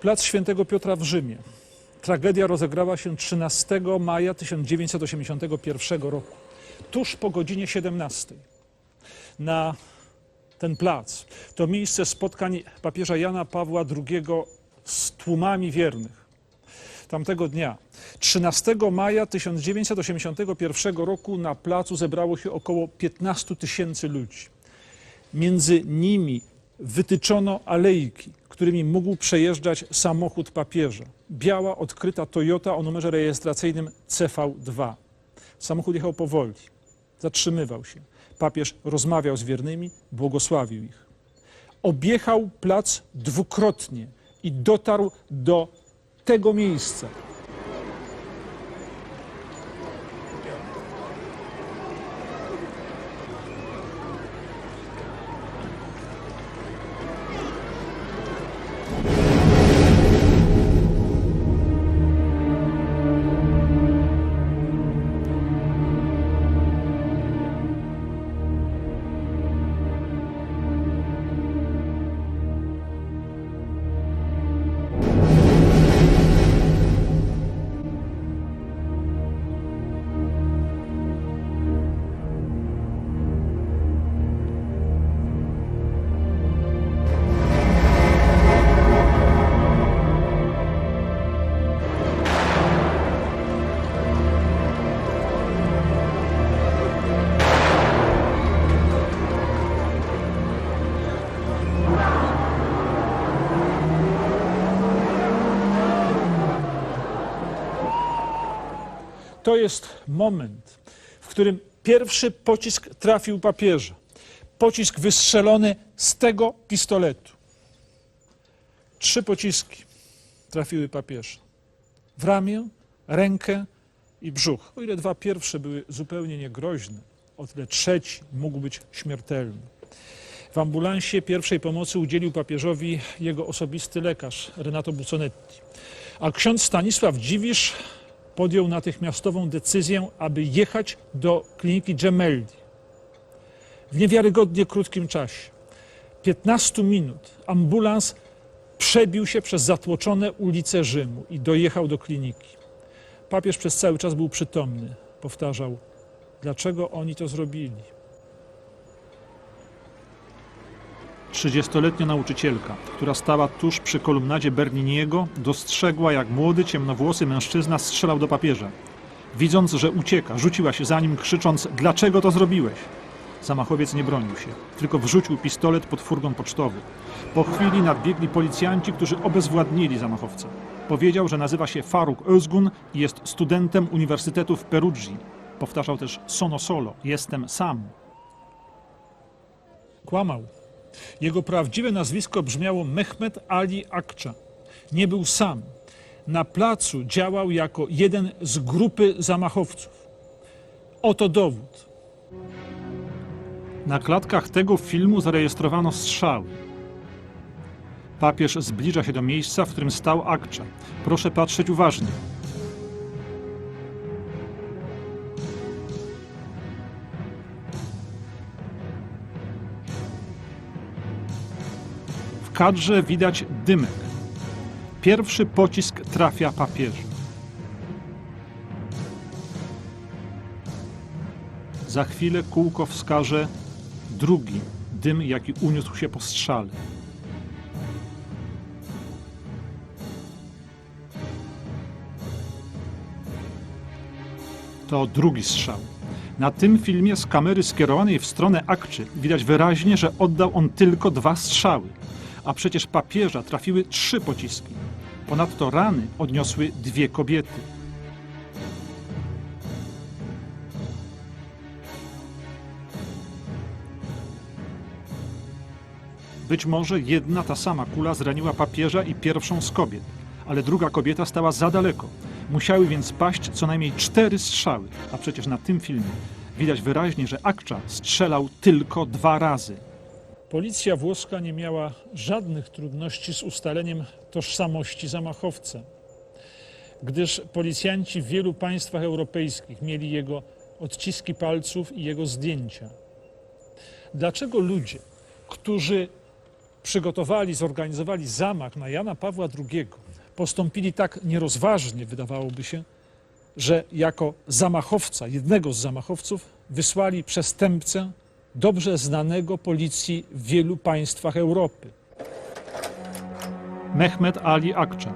Plac Świętego Piotra w Rzymie. Tragedia rozegrała się 13 maja 1981 roku, tuż po godzinie 17. Na ten plac to miejsce spotkań papieża Jana Pawła II z tłumami wiernych. Tamtego dnia, 13 maja 1981 roku, na placu zebrało się około 15 tysięcy ludzi. Między nimi wytyczono alejki, którymi mógł przejeżdżać samochód papieża. Biała, odkryta Toyota o numerze rejestracyjnym CV2. Samochód jechał powoli, zatrzymywał się. Papież rozmawiał z wiernymi, błogosławił ich. Objechał plac dwukrotnie i dotarł do tego miejsca. To jest moment, w którym pierwszy pocisk trafił papieża. Pocisk wystrzelony z tego pistoletu. Trzy pociski trafiły papieża. W ramię, rękę i brzuch. O ile dwa pierwsze były zupełnie niegroźne, o tyle trzeci mógł być śmiertelny. W ambulansie pierwszej pomocy udzielił papieżowi jego osobisty lekarz, Renato Buconetti. A ksiądz Stanisław Dziwisz podjął natychmiastową decyzję, aby jechać do kliniki Gemelli. W niewiarygodnie krótkim czasie, 15 minut, ambulans przebił się przez zatłoczone ulice Rzymu i dojechał do kliniki. Papież przez cały czas był przytomny. Powtarzał, dlaczego oni to zrobili. 30-letnia nauczycielka, która stała tuż przy kolumnadzie Berniniego, dostrzegła, jak młody, ciemnowłosy mężczyzna strzelał do papieża. Widząc, że ucieka, rzuciła się za nim, krzycząc: Dlaczego to zrobiłeś? Zamachowiec nie bronił się, tylko wrzucił pistolet pod furgon pocztowy. Po chwili nadbiegli policjanci, którzy obezwładnili zamachowca. Powiedział, że nazywa się Faruk Özgun i jest studentem Uniwersytetu w Perugii. Powtarzał też sono solo, jestem sam. Kłamał. Jego prawdziwe nazwisko brzmiało Mehmet Ali Akcza. Nie był sam. Na placu działał jako jeden z grupy zamachowców. Oto dowód. Na klatkach tego filmu zarejestrowano strzały. Papież zbliża się do miejsca, w którym stał Akcza. Proszę patrzeć uważnie. Kadrze widać dymek. Pierwszy pocisk trafia papieża. Za chwilę kółko wskaże drugi dym, jaki uniósł się po strzale. To drugi strzał. Na tym filmie z kamery skierowanej w stronę Akczy widać wyraźnie, że oddał on tylko dwa strzały, a przecież papieża trafiły trzy pociski. Ponadto rany odniosły dwie kobiety. Być może jedna ta sama kula zraniła papieża i pierwszą z kobiet, ale druga kobieta stała za daleko. Musiały więc paść co najmniej cztery strzały, a przecież na tym filmie widać wyraźnie, że Akcza strzelał tylko dwa razy. Policja włoska nie miała żadnych trudności z ustaleniem tożsamości zamachowca, gdyż policjanci w wielu państwach europejskich mieli jego odciski palców i jego zdjęcia. Dlaczego ludzie, którzy przygotowali, zorganizowali zamach na Jana Pawła II, postąpili tak nierozważnie, wydawałoby się, że jako zamachowca, jednego z zamachowców, wysłali przestępcę dobrze znanego policji w wielu państwach Europy. Mehmet Ali Akça.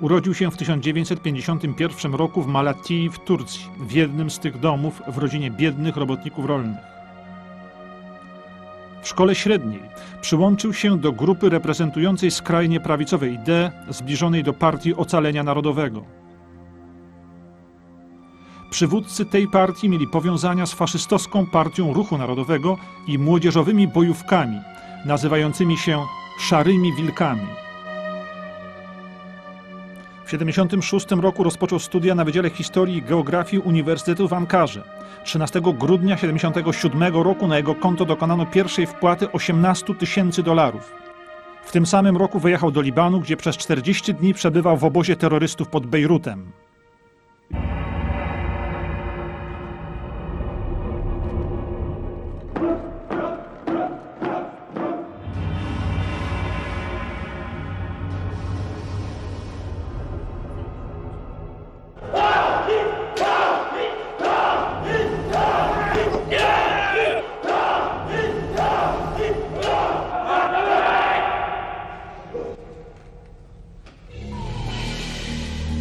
Urodził się w 1951 roku w Malatii w Turcji, w jednym z tych domów w rodzinie biednych robotników rolnych. W szkole średniej przyłączył się do grupy reprezentującej skrajnie prawicowe idee zbliżonej do Partii Ocalenia Narodowego. Przywódcy tej partii mieli powiązania z faszystowską Partią Ruchu Narodowego i młodzieżowymi bojówkami, nazywającymi się Szarymi Wilkami. W 1976 roku rozpoczął studia na Wydziale Historii i Geografii Uniwersytetu w Ankarze. 13 grudnia 1977 roku na jego konto dokonano pierwszej wpłaty 18 tysięcy dolarów. W tym samym roku wyjechał do Libanu, gdzie przez 40 dni przebywał w obozie terrorystów pod Bejrutem.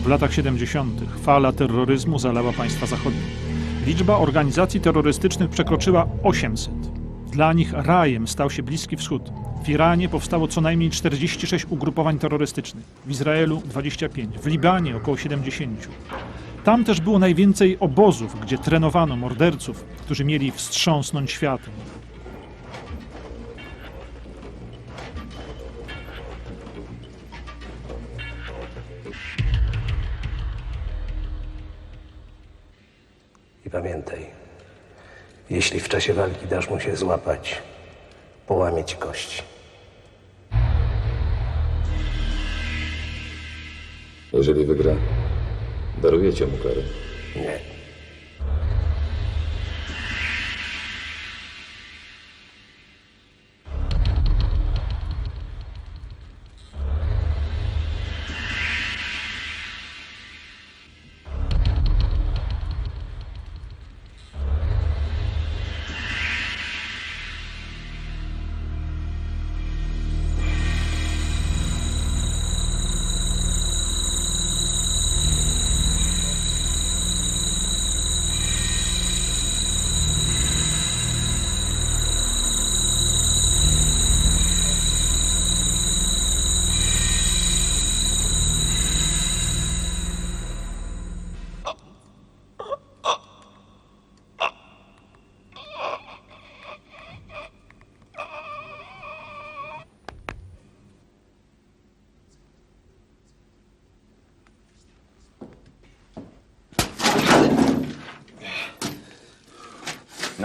W latach 70. fala terroryzmu zalała państwa zachodnie. Liczba organizacji terrorystycznych przekroczyła 800. Dla nich rajem stał się Bliski Wschód. W Iranie powstało co najmniej 46 ugrupowań terrorystycznych, w Izraelu 25, w Libanie około 70. Tam też było najwięcej obozów, gdzie trenowano morderców, którzy mieli wstrząsnąć światem. I pamiętaj, jeśli w czasie walki dasz mu się złapać, połamie ci kości. Jeżeli wygra, darujecie mu karę. Nie.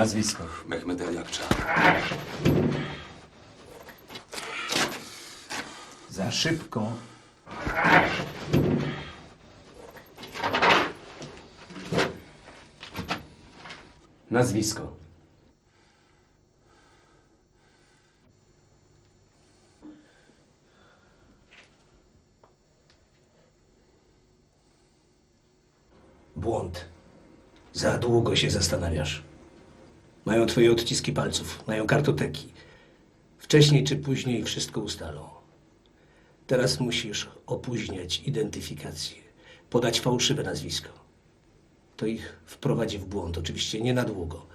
Nazwisko. Mehmet Ali Akça. Za szybko. Nazwisko. Błąd. Za długo się zastanawiasz. Mają twoje odciski palców, mają kartoteki. Wcześniej czy później wszystko ustalą. Teraz musisz opóźniać identyfikację, podać fałszywe nazwisko. To ich wprowadzi w błąd, oczywiście nie na długo,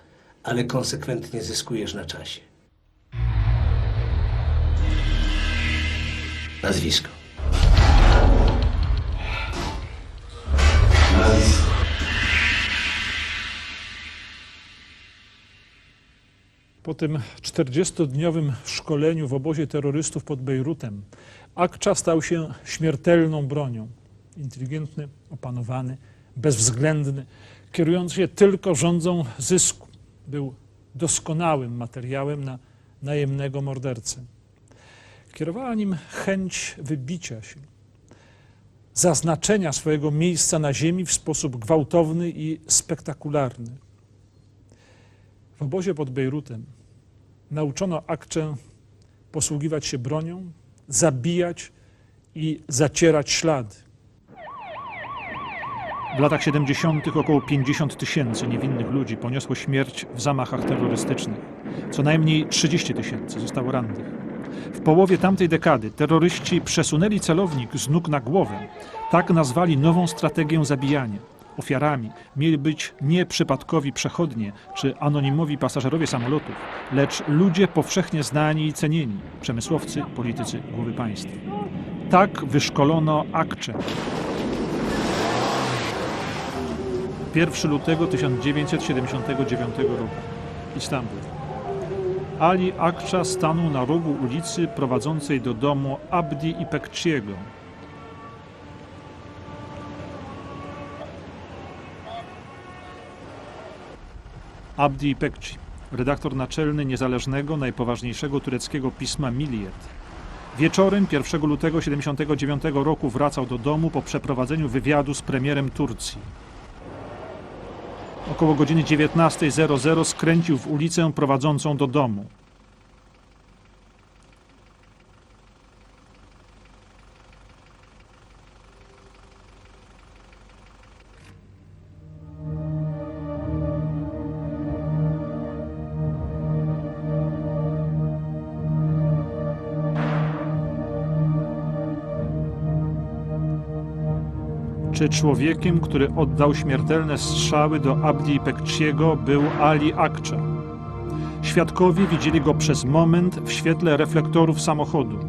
ale konsekwentnie zyskujesz na czasie. Nazwisko. Po tym 40-dniowym szkoleniu w obozie terrorystów pod Bejrutem, Akcza stał się śmiertelną bronią. Inteligentny, opanowany, bezwzględny, kierujący się tylko rządzą zysku. Był doskonałym materiałem na najemnego mordercę. Kierowała nim chęć wybicia się, zaznaczenia swojego miejsca na ziemi w sposób gwałtowny i spektakularny. W obozie pod Bejrutem nauczono Akczę posługiwać się bronią, zabijać i zacierać ślady. W latach 70. około 50 tysięcy niewinnych ludzi poniosło śmierć w zamachach terrorystycznych. Co najmniej 30 tysięcy zostało rannych. W połowie tamtej dekady terroryści przesunęli celownik z nóg na głowę. Tak nazwali nową strategię zabijania. Ofiarami mieli być nie przypadkowi przechodnie czy anonimowi pasażerowie samolotów, lecz ludzie powszechnie znani i cenieni, przemysłowcy, politycy, głowy państw. Tak wyszkolono Akcze, 1 lutego 1979 roku. Istanbul. Ali Akcza stanął na rogu ulicy prowadzącej do domu Abdi i Pekciego. Abdi Pekci, redaktor naczelny niezależnego, najpoważniejszego tureckiego pisma Milliyet. Wieczorem 1 lutego 1979 roku wracał do domu po przeprowadzeniu wywiadu z premierem Turcji. Około godziny 19.00 skręcił w ulicę prowadzącą do domu. Człowiekiem, który oddał śmiertelne strzały do Abdi Pekciego był Ali Akcza? Świadkowie widzieli go przez moment w świetle reflektorów samochodu.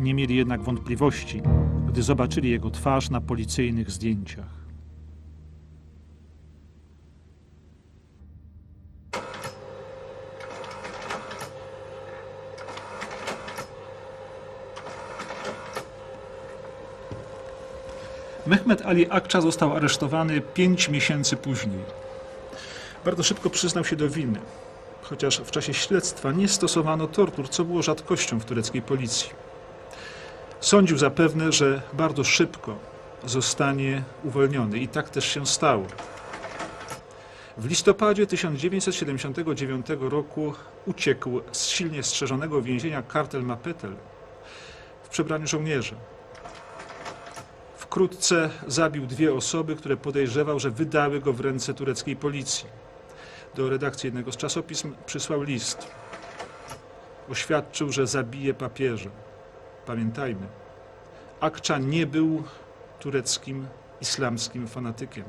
Nie mieli jednak wątpliwości, gdy zobaczyli jego twarz na policyjnych zdjęciach. Mehmet Ali Akcza został aresztowany pięć miesięcy później. Bardzo szybko przyznał się do winy, chociaż w czasie śledztwa nie stosowano tortur, co było rzadkością w tureckiej policji. Sądził zapewne, że bardzo szybko zostanie uwolniony i tak też się stało. W listopadzie 1979 roku uciekł z silnie strzeżonego więzienia kartel Mapetel w przebraniu żołnierza. Wkrótce zabił dwie osoby, które podejrzewał, że wydały go w ręce tureckiej policji. Do redakcji jednego z czasopism przysłał list. Oświadczył, że zabije papieża. Pamiętajmy, Akcza nie był tureckim islamskim fanatykiem.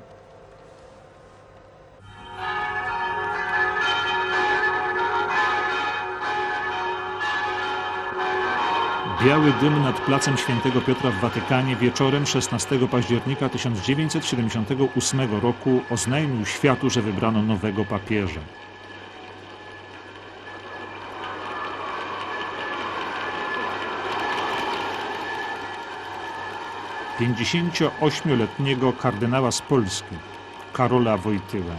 Biały dym nad placem Świętego Piotra w Watykanie wieczorem 16 października 1978 roku oznajmił światu, że wybrano nowego papieża. Pięćdziesięcioośmioletniego kardynała z Polski, Karola Wojtyłę.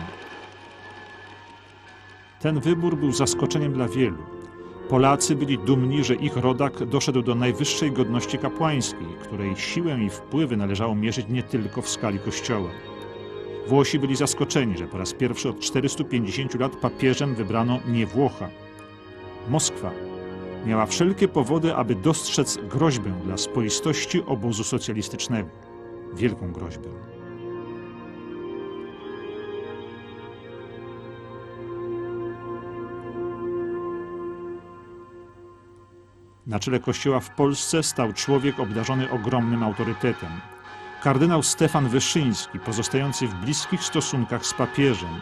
Ten wybór był zaskoczeniem dla wielu. Polacy byli dumni, że ich rodak doszedł do najwyższej godności kapłańskiej, której siłę i wpływy należało mierzyć nie tylko w skali kościoła. Włosi byli zaskoczeni, że po raz pierwszy od 450 lat papieżem wybrano nie Włocha. Moskwa miała wszelkie powody, aby dostrzec groźbę dla spoistości obozu socjalistycznego. Wielką groźbę. Na czele kościoła w Polsce stał człowiek obdarzony ogromnym autorytetem. Kardynał Stefan Wyszyński, pozostający w bliskich stosunkach z papieżem,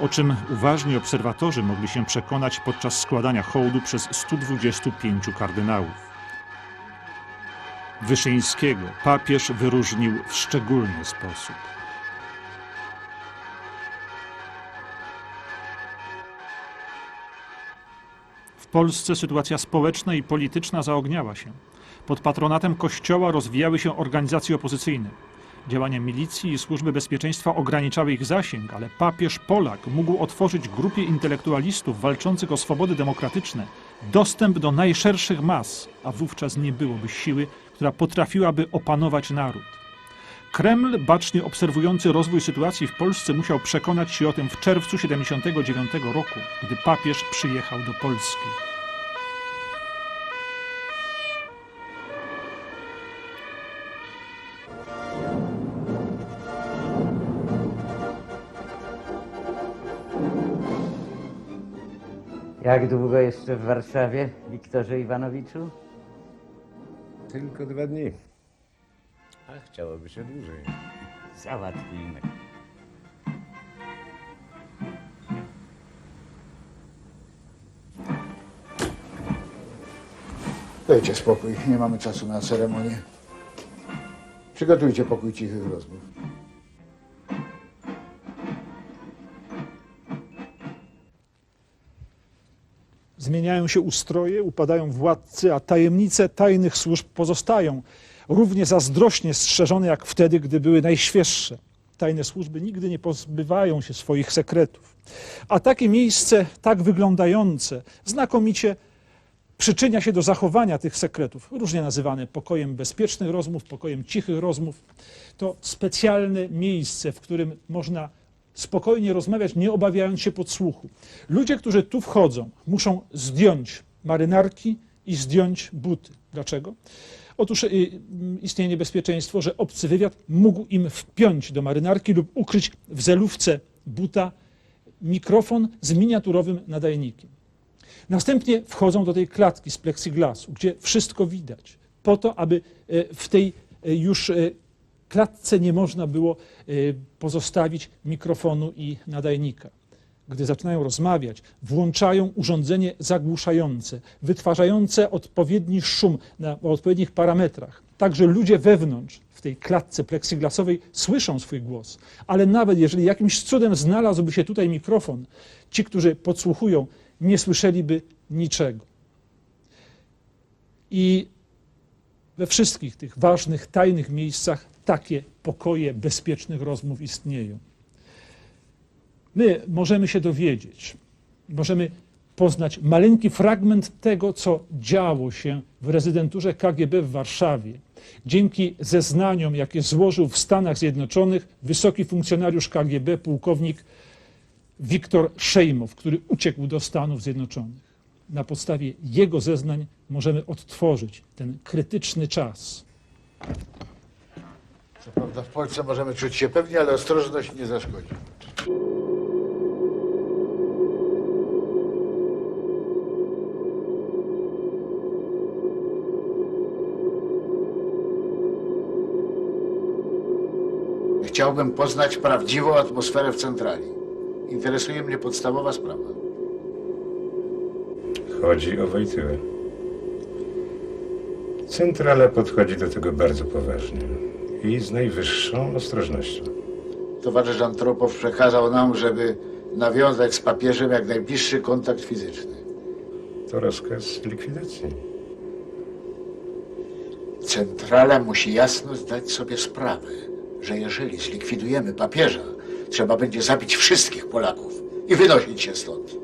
o czym uważni obserwatorzy mogli się przekonać podczas składania hołdu przez 125 kardynałów. Wyszyńskiego papież wyróżnił w szczególny sposób. Polsce sytuacja społeczna i polityczna zaogniała się. Pod patronatem Kościoła rozwijały się organizacje opozycyjne. Działania milicji i służby bezpieczeństwa ograniczały ich zasięg, ale papież Polak mógł otworzyć grupie intelektualistów walczących o swobody demokratyczne dostęp do najszerszych mas, a wówczas nie byłoby siły, która potrafiłaby opanować naród. Kreml, bacznie obserwujący rozwój sytuacji w Polsce, musiał przekonać się o tym w czerwcu 79 roku, gdy papież przyjechał do Polski. Jak długo jeszcze w Warszawie, Wiktorze Iwanowiczu? Tylko dwa dni. A chciałoby się dłużej. Załatwimy. Dajcie spokój, nie mamy czasu na ceremonię. Przygotujcie pokój cichych rozmów. Zmieniają się ustroje, upadają władcy, a tajemnice tajnych służb pozostają, równie zazdrośnie strzeżone jak wtedy, gdy były najświeższe. Tajne służby nigdy nie pozbywają się swoich sekretów. A takie miejsce, tak wyglądające, znakomicie przyczynia się do zachowania tych sekretów, różnie nazywane pokojem bezpiecznych rozmów, pokojem cichych rozmów. To specjalne miejsce, w którym można spokojnie rozmawiać, nie obawiając się podsłuchu. Ludzie, którzy tu wchodzą, muszą zdjąć marynarki i zdjąć buty. Dlaczego? Otóż y, istnieje niebezpieczeństwo, że obcy wywiad mógł im wpiąć do marynarki lub ukryć w zelówce buta mikrofon z miniaturowym nadajnikiem. Następnie wchodzą do tej klatki z plexiglasu, gdzie wszystko widać, po to, aby e, w tej e, już e, klatce nie można było pozostawić mikrofonu i nadajnika. Gdy zaczynają rozmawiać, włączają urządzenie zagłuszające, wytwarzające odpowiedni szum na odpowiednich parametrach. Także ludzie wewnątrz, w tej klatce plexiglasowej, słyszą swój głos. Ale nawet jeżeli jakimś cudem znalazłby się tutaj mikrofon, ci, którzy podsłuchują, nie słyszeliby niczego. I we wszystkich tych ważnych, tajnych miejscach takie pokoje bezpiecznych rozmów istnieją. My możemy się dowiedzieć, możemy poznać maleńki fragment tego, co działo się w rezydenturze KGB w Warszawie. Dzięki zeznaniom, jakie złożył w Stanach Zjednoczonych wysoki funkcjonariusz KGB, pułkownik Wiktor Szejmow, który uciekł do Stanów Zjednoczonych. Na podstawie jego zeznań możemy odtworzyć ten krytyczny czas. Co prawda w Polsce możemy czuć się pewnie, ale ostrożność nie zaszkodzi. Chciałbym poznać prawdziwą atmosferę w centrali. Interesuje mnie podstawowa sprawa. Chodzi o Wojtyłę. Centrala podchodzi do tego bardzo poważnie i z najwyższą ostrożnością. Towarzysz Antropow przekazał nam, żeby nawiązać z papieżem jak najbliższy kontakt fizyczny. To rozkaz likwidacji. Centrala musi jasno zdać sobie sprawę, że jeżeli zlikwidujemy papieża, trzeba będzie zabić wszystkich Polaków i wynosić się stąd.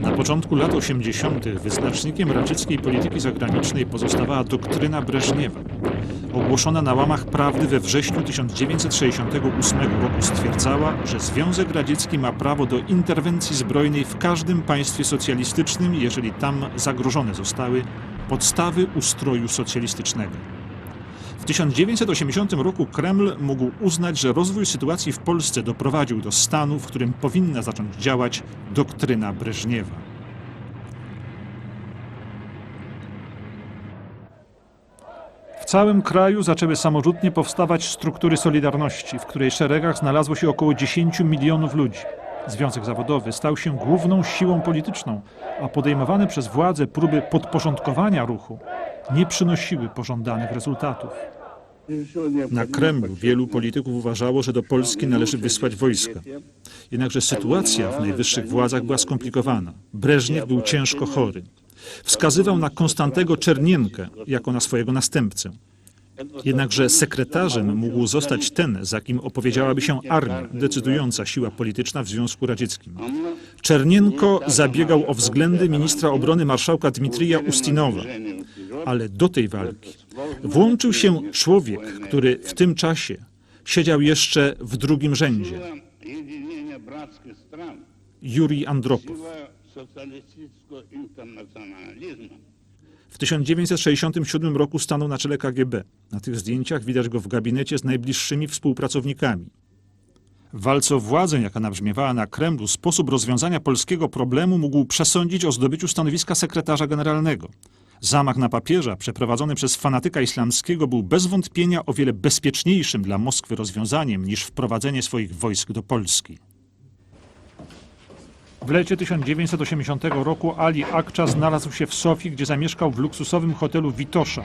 Na początku lat 80. wyznacznikiem radzieckiej polityki zagranicznej pozostawała doktryna Breżniewa. Ogłoszona na łamach prawdy we wrześniu 1968 roku stwierdzała, że Związek Radziecki ma prawo do interwencji zbrojnej w każdym państwie socjalistycznym, jeżeli tam zagrożone zostały podstawy ustroju socjalistycznego. W 1980 roku Kreml mógł uznać, że rozwój sytuacji w Polsce doprowadził do stanu, w którym powinna zacząć działać doktryna Breżniewa. W całym kraju zaczęły samorzutnie powstawać struktury Solidarności, w której szeregach znalazło się około 10 milionów ludzi. Związek zawodowy stał się główną siłą polityczną, a podejmowane przez władze próby podporządkowania ruchu nie przynosiły pożądanych rezultatów. Na Kremlu wielu polityków uważało, że do Polski należy wysłać wojska. Jednakże sytuacja w najwyższych władzach była skomplikowana. Breżniew był ciężko chory. Wskazywał na Konstantego Czernienkę jako na swojego następcę. Jednakże sekretarzem mógł zostać ten, za kim opowiedziałaby się armia, decydująca siła polityczna w Związku Radzieckim. Czernienko zabiegał o względy ministra obrony marszałka Dmitrija Ustinowa ale do tej walki włączył się człowiek, który w tym czasie siedział jeszcze w drugim rzędzie. Jurij Andropow. W 1967 roku stanął na czele KGB. Na tych zdjęciach widać go w gabinecie z najbliższymi współpracownikami. W walce o władzę, jaka nabrzmiewała na Kremlu, sposób rozwiązania polskiego problemu mógł przesądzić o zdobyciu stanowiska sekretarza generalnego. Zamach na papieża, przeprowadzony przez fanatyka islamskiego, był bez wątpienia o wiele bezpieczniejszym dla Moskwy rozwiązaniem niż wprowadzenie swoich wojsk do Polski. W lecie 1980 roku Ali Akcza znalazł się w Sofii, gdzie zamieszkał w luksusowym hotelu Witosza.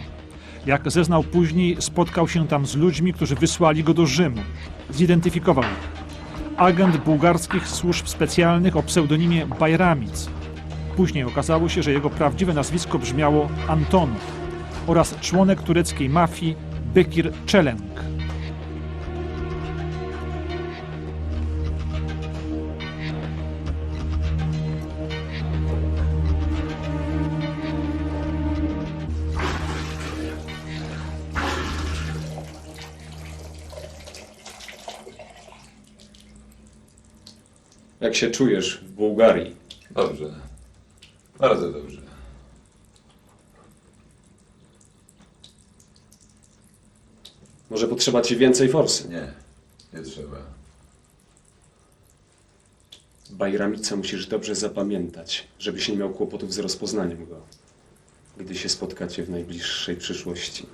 Jak zeznał później, spotkał się tam z ludźmi, którzy wysłali go do Rzymu. Zidentyfikował ich. Agent bułgarskich służb specjalnych o pseudonimie Bajramic. Później okazało się, że jego prawdziwe nazwisko brzmiało Antonow oraz członek tureckiej mafii Bekir Czelenk. Jak się czujesz w Bułgarii? Dobrze. Bardzo dobrze. Może potrzeba ci więcej forsy. Nie, nie trzeba. Bajramica musisz dobrze zapamiętać, żebyś nie miał kłopotów z rozpoznaniem go, gdy się spotkacie w najbliższej przyszłości.